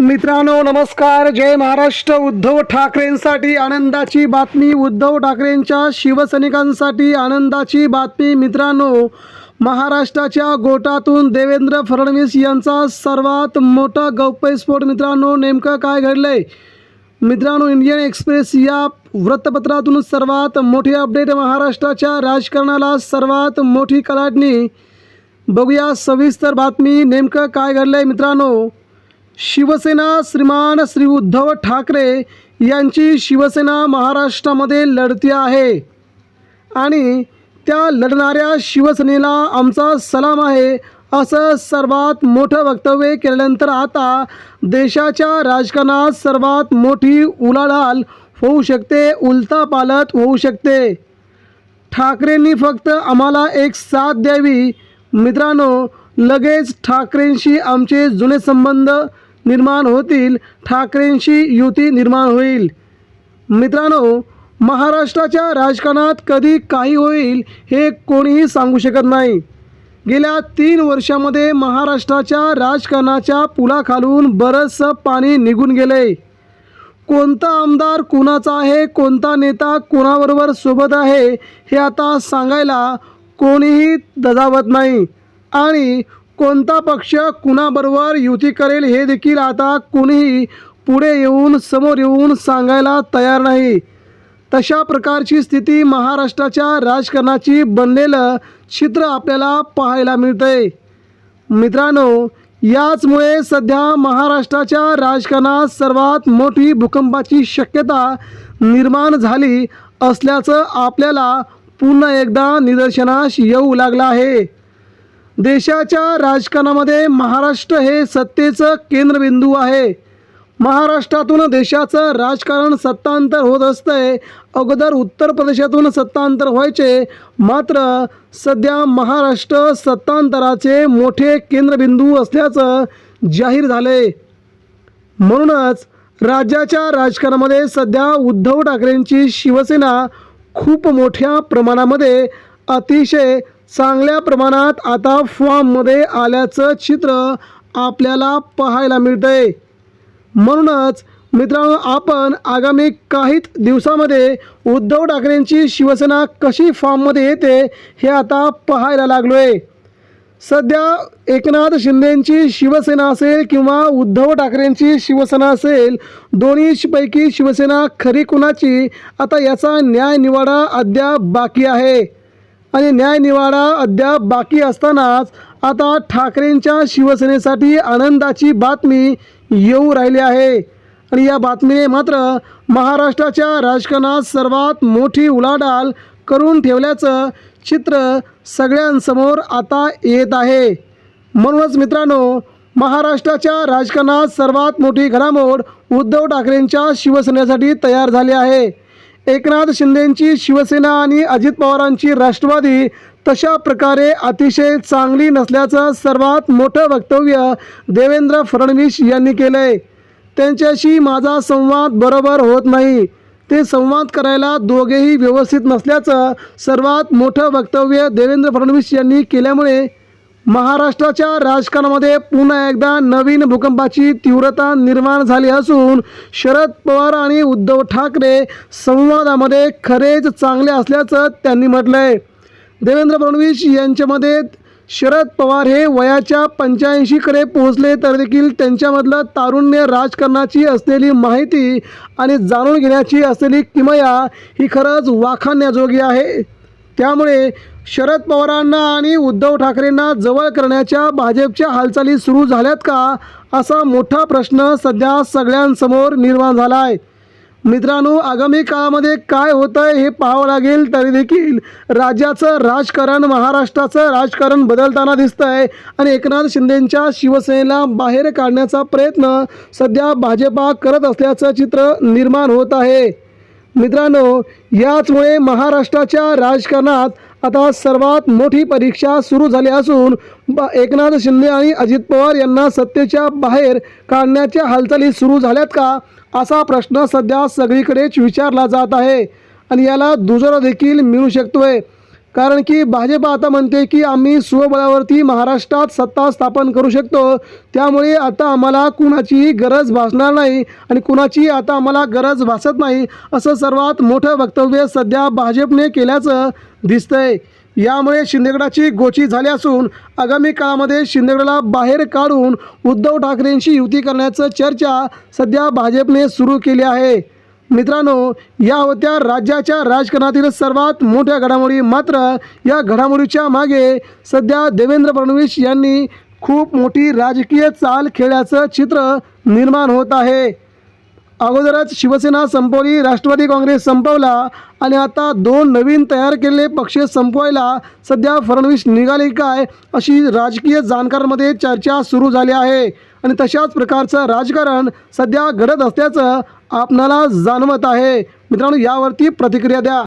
मित्रांनो नमस्कार. जय महाराष्ट्र. उद्धव ठाकरेंसाठी आनंदाची बातमी. उद्धव ठाकरेंच्या शिवसैनिकांसाठी आनंदाची बातमी. मित्रांनो महाराष्ट्राच्या गोटातून देवेंद्र फडणवीस यांचा सर्वात मोठा गौप्यस्फोट मित्रांनो नेमकं काय घडलंय? मित्रांनो इंडियन एक्सप्रेस या वृत्तपत्रातून सर्वात मोठी अपडेट महाराष्ट्राच्या राजकारणाला सर्वात मोठी कलाटणी. बघूया सविस्तर बातमी नेमकं काय घडलंय मित्रांनो. शिवसेना श्रीमान श्री उद्धव ठाकरे यांची शिवसेना महाराष्ट्रामध्ये लढती आहे. आणि त्या लढणाऱ्या शिवसेनेला आमचा सलाम आहे असं सर्वात मोठं वक्तव्य केल्यानंतर आता देशाच्या राजकारणात सर्वात मोठी उलाढाल होऊ शकते उलता पालत होऊ शकते. ठाकरेंनी फक्त आम्हाला एक साथ द्यावी. मित्रांनो लगेच ठाकरेंशी आमचे जुने संबंध निर्माण होतील ठाकरेंशी युती निर्माण होईल. मित्रांनो महाराष्ट्राच्या राजकारणात कधी काही होईल हे कोणीही सांगू शकत नाही. गेल्या तीन वर्षामध्ये महाराष्ट्राच्या राजकारणाच्या पुलाखालून बरंचसं पाणी निघून गेले कोणता आमदार कुणाचा आहे कोणता नेता कोणाबरोबर सोबत आहे हे आता सांगायला कोणीही दजावत नाही. आणि कोणता पक्ष कुणाबरोबर युती करेल हे देखील आता कुणीही पुढे येऊन समोर येऊन सांगायला तयार नाही. तशा प्रकारची स्थिती महाराष्ट्राच्या राजकारणाची बनलेलं चित्र आपल्याला पाहायला मिळतंय. मित्रांनो याचमुळे सध्या महाराष्ट्राच्या राजकारणात सर्वात मोठी भूकंपाची शक्यता निर्माण झाली असल्याचं आपल्याला पुन्हा एकदा निदर्शनास येऊ लागलं आहे. देशाच्या राजकारणामध्ये महाराष्ट्र हे सत्तेचं केंद्रबिंदू आहे. महाराष्ट्रातून देशाचं राजकारण सत्तांतर होत असतंय. अगोदर उत्तर प्रदेशातून सत्तांतर व्हायचे. मात्र सध्या महाराष्ट्र सत्तांतराचे मोठे केंद्रबिंदू असल्याचं जाहीर झाले म्हणूनच राज्याच्या राजकारणामध्ये सध्या उद्धव ठाकरेंची शिवसेना खूप मोठ्या प्रमाणामध्ये अतिशय चांगल्या प्रमाणात आता फॉर्ममध्ये आल्याचं चित्र आपल्याला पाहायला मिळतंय. म्हणूनच मित्रांनो आपण आगामी काहीच दिवसामध्ये उद्धव ठाकरेंची शिवसेना कशी फॉर्ममध्ये येते हे आता पाहायला लागलो आहे सध्या एकनाथ शिंदेंची शिवसेना असेल किंवा उद्धव ठाकरेंची शिवसेना असेल दोन्हीपैकी शिवसेना खरी कुणाची? आता याचा न्याय निवाडा अद्याप बाकी आहे. आणि न्यायनिवाडा अद्याप बाकी असतानाच आता ठाकरेंच्या शिवसेनेसाठी आनंदाची बातमी येऊ राहिली आहे. आणि या बातमीने मात्र महाराष्ट्राच्या राजकारणात सर्वात मोठी उलाढाल करून ठेवल्याचं चित्र सगळ्यांसमोर आता येत आहे. म्हणूनच मित्रांनो महाराष्ट्राच्या राजकारणात सर्वात मोठी घडामोड उद्धव ठाकरेंच्या शिवसेनेसाठी तयार झाली आहे. एकनाथ शिंदेंची शिवसेना आणि अजित पवारांची राष्ट्रवादी तशा प्रकारे अतिशय चांगली नसल्याचं सर्वात मोठं वक्तव्य देवेंद्र फडणवीस यांनी केलं आहे त्यांच्याशी माझा संवाद बरोबर होत नाही. ते संवाद करायला दोघेही व्यवस्थित नसल्याचं सर्वात मोठं वक्तव्य देवेंद्र फडणवीस यांनी केल्यामुळे महाराष्ट्राच्या राजकारणामध्ये पुन्हा एकदा नवीन भूकंपाची तीव्रता निर्माण झाली असून शरद पवार आणि उद्धव ठाकरे संवादामध्ये खरेच चांगले असल्याचं त्यांनी म्हटलं आहे देवेंद्र फडणवीस यांच्यामध्ये शरद पवार हे वयाच्या पंच्याऐंशीकडे पोहोचले तर देखील त्यांच्यामधलं तारुण्य राजकारणाची असलेली माहिती आणि जाणून घेण्याची असलेली किमया ही खरंच वाखाणण्याजोगी आहे. त्यामुळे शरद पवारांना आणि उद्धव ठाकरेंना जवळ करण्याच्या भाजपच्या हालचाली सुरू झाल्यात का? असा मोठा प्रश्न सध्या सगळ्यांसमोर निर्माण झाला आहे मित्रांनो आगामी काळामध्ये काय होतं आहे हे पाहावं लागेल. तरी देखील राज्याचं राजकारण महाराष्ट्राचं राजकारण बदलताना दिसतं आहे आणि एकनाथ शिंदेंच्या शिवसेनेला बाहेर काढण्याचा प्रयत्न सध्या भाजपा करत असल्याचं चित्र निर्माण होत आहे. मित्रांनो याचमुळे महाराष्ट्राच्या राजकारणात आता सर्वात मोठी परीक्षा सुरू झाली असून ब एकनाथ शिंदे आणि अजित पवार यांना सत्तेच्या बाहेर काढण्याच्या हालचाली सुरू झाल्यात का? असा प्रश्न सध्या सगळीकडेच विचारला जात आहे. आणि याला दुजोरा देखील मिळू शकतोय. कारण की भाजप आता म्हणते की आम्ही स्वबळावरती महाराष्ट्रात सत्ता स्थापन करू शकतो. त्यामुळे आता आम्हाला कुणाचीही गरज भासणार नाही आणि कुणाची आता आम्हाला गरज भासत नाही असं सर्वात मोठं वक्तव्य सध्या भाजपने केल्याचं दिसतंय. यामुळे शिंदेगडाची गोची झाली असून आगामी काळामध्ये शिंदेगडाला बाहेर काढून उद्धव ठाकरेंशी युती करण्याचं चर्चा सध्या भाजपने सुरू केली आहे. मित्रांनो या होत्या राज्याच्या राजकारणातील सर्वात मोठ्या घडामोडी. मात्र या घडामोडीच्या मागे सध्या देवेंद्र फडणवीस यांनी खूप मोठी राजकीय चाल खेळल्याचं चित्र निर्माण होत आहे. अगोदरच शिवसेना संपवली राष्ट्रवादी काँग्रेस संपवला आणि आता दोन नवीन तयार केलेले पक्ष संपवायला सध्या फडणवीस निघाले काय अशी राजकीय जाणकारांमध्ये चर्चा सुरू झाली आहे. आणि तशाच प्रकारचं राजकारण सध्या घडत असल्याचं आपणाला जाणवत आहे. मित्रांनो यावरती प्रतिक्रिया द्या.